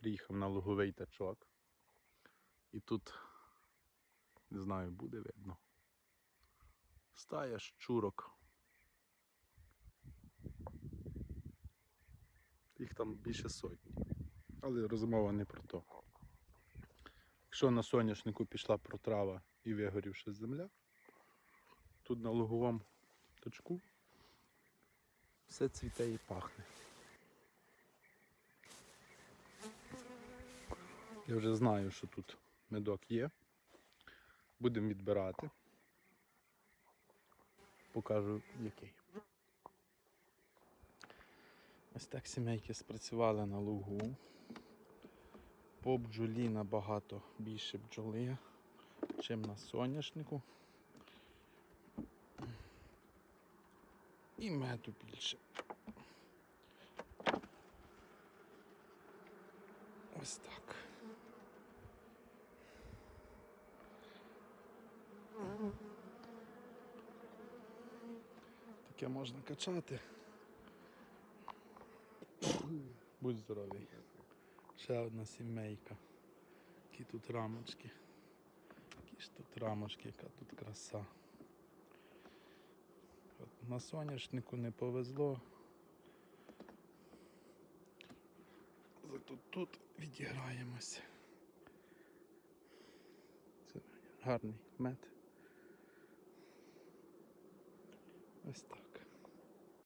Приїхав на луговий тачок. І тут, не знаю, буде видно. Стая щурок. Їх там більше сотні. Але розмова не про то. Якщо на соняшнику пішла протрава і вигорівша земля, тут на луговому точку все цвіте і пахне. Я вже знаю, що тут медок є. Будемо відбирати. Покажу який. Ось так сімейки спрацювали на лугу. По бджолі набагато більше бджоли, чим на соняшнику. І меду більше. Ось так. Таке можна качати. Будь здоровий. Ще одна сімейка. Які тут рамочки. Які ж тут рамочки, яка тут краса. От на соняшнику не повезло. Зато тут відіграємося. Це гарний мед. Ось так.